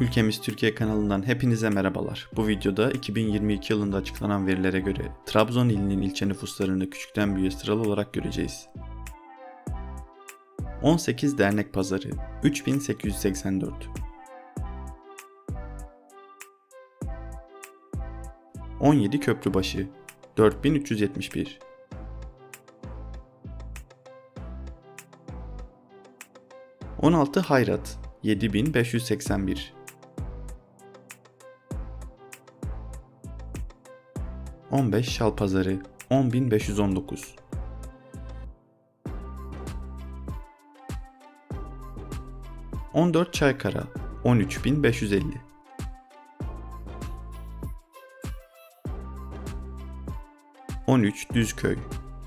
Ülkemiz Türkiye kanalından hepinize merhabalar. Bu videoda 2022 yılında açıklanan verilere göre Trabzon ilinin ilçe nüfuslarını küçükten büyüğe sıralı olarak göreceğiz. 18 dernek pazarı 3884 17 köprübaşı 4371 16 Hayrat 7581 15 Şalpazarı 10519 14 Çaykara 13550 13 Düzköy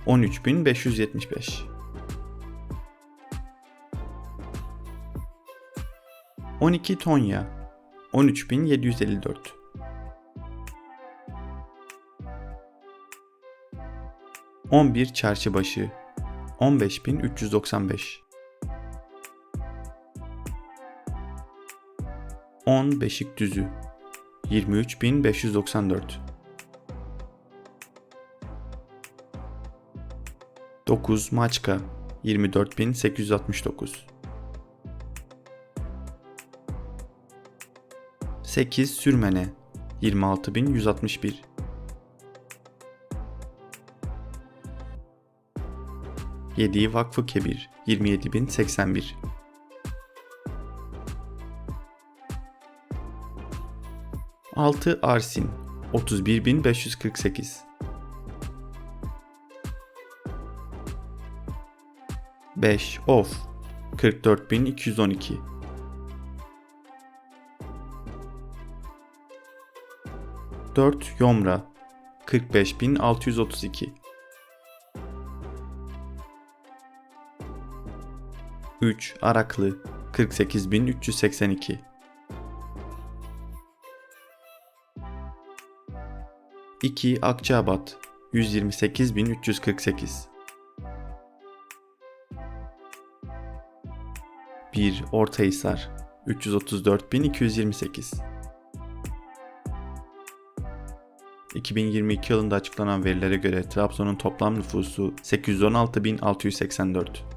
13575 12 Tonya 13754 11 Çarşıbaşı 15395 10 Beşikdüzü 23594 9 Maçka 24869 8 Sürmene 26161 7 Vakfı Kebir 27081 6 Arsin 31548 5 Of 44212 4 Yomra 45632 3 Araklı 48382 2 Akçabat 128348 1 Ortahisar 334228 2022 yılında açıklanan verilere göre Trabzon'un toplam nüfusu 816.684.